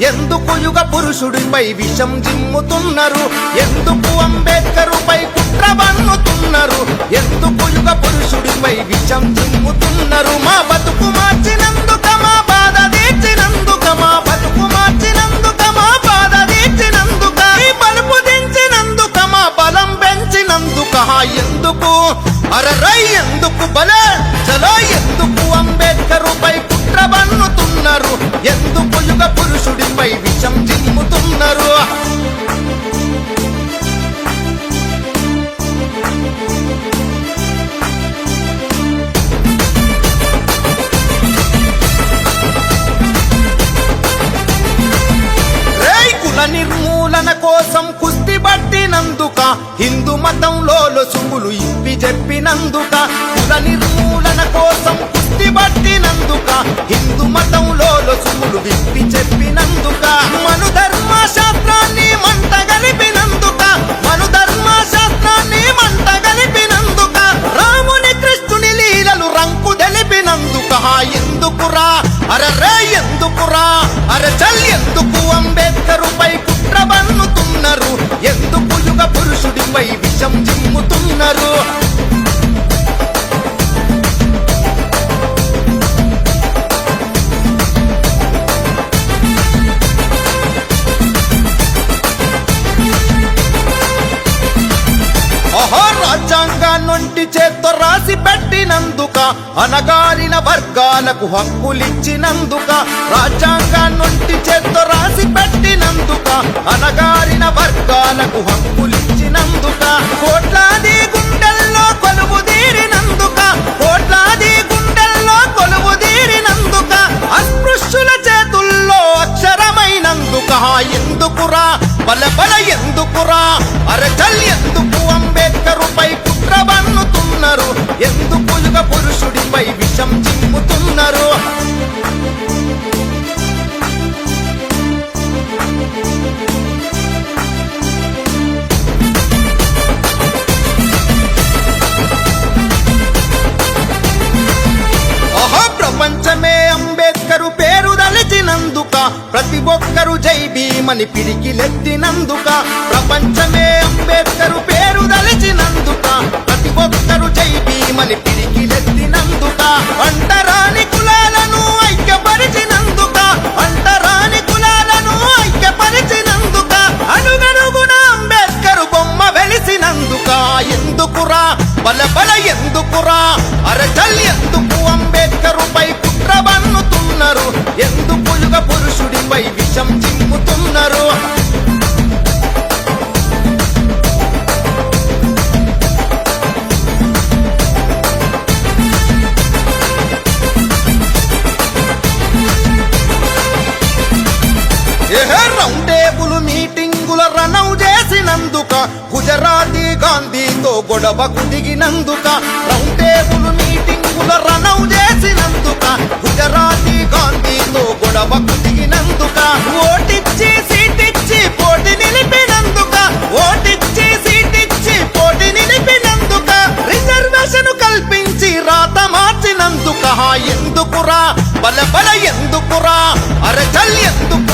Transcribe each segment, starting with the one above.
ఎందుకు యుగ పురుషుడిపై విషం జిమ్ముతున్నారు? ఎందుకు అంబేద్కరుపై కుట్ర బన్నుతున్నారు ఎందుకు యుగ పురుషుడిపై విషం జిమ్ముతున్నారు? మా బతుకు మార్చినందుక మా బాధ తీర్చినందుక మా బతుకు మార్చినందుక మా బాధ తీర్చినందుక బలుపు దించినందుక మా బలం పెంచినందుక. ఎందుకు? అరరై ఎందుకు బల? చలో ఎందుకు అంబేద్కరుపై కుట్ర బన్నుతున్నారు ఎందుకు యుగ పురుషుడి పురుషుడిపై విషం జిమ్ముతున్నారు నిర్మూలన కోసం కుస్తి పట్టినందుక హిందూ మతంలో లొసుగులు ఇప్పి చెప్పినందుక కుల నిర్మూలన కోసం కుస్తి పట్టినందుక హిందూ మతంలో లొసుగులు విప్పి ఎందుకురా? అరరే ఎందుకురా? అరచల్ ఎందుకు? అంబేద్కరుపై కుట్ర బన్నుతున్నారు ఎందుకు యుగ పురుషుడిపై విషం చిమ్ముతున్నారు? రాజ్యాంగాన్నొంటి చేత్తో రాసి పెట్టినందుక అనగారిన వర్గాలకు హక్కులిచ్చినందుక రాజ్యాంగాన్నొంటి చేత్తో రాసి పెట్టినందుక అనగారిన వర్గాలకు హక్కులిచ్చినందుక కోట్లాది ప్రేమని భీమని పిడికిలెత్తినందుక ప్రపంచమే అంబేద్కరు చేసినందుక గుజరాతీ గాంధీతో గొడవకు దిగినందుక రౌండ్ టేబుల్ మీటింగుల రనౌ చేసినందుక గుజరాతీ గాంధీతో గొడవకు దిగినందుక ఓటిచ్చి సీటిచ్చి పోటీ నిలిపినందుక ఓటిచ్చి సీటిచ్చి పోటీ నిలిపినందుక రిజర్వేషన్ కల్పించి రాత మార్చినందుక ఎందుకురా? బల బల ఎందుకురా? అరచల్ ఎందుకు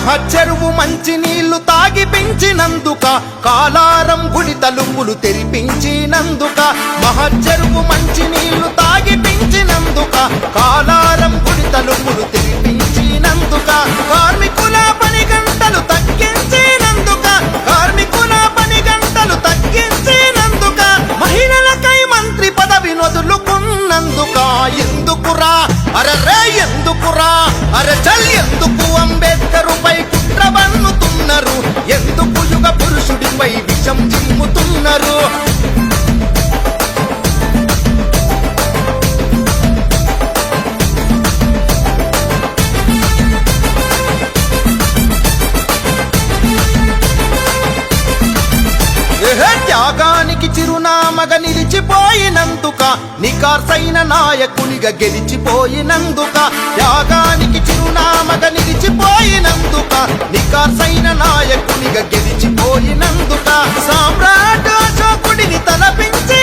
ఏహే మహచెరువు మంచి నీళ్ళు తాగి పెంచినందుక కాలారం గుడి తలుపులు తెరిపించినందుక మహచెరువు మంచి నీళ్ళు ఎందుకురా? అరరే ఎందుకురా? అర చల్ ఎందుకు? అంబేద్కరుపై కుట్ర బన్నుతున్నారు ఎందుకు యుగ పురుషుడిపై విషం చిమ్ముతున్నారు? త్యాగానికి చిరునామగ నిలి గెలిచిపోయినందుక నికార్సైన నాయకునిగా గెలిచిపోయినందుక యాగానికి చిరునామగా నిలిచిపోయినందుక నికార్సైన నాయకునిగా గెలిచిపోయినందుక సామ్రాట్ అశోకుడిని తలపించి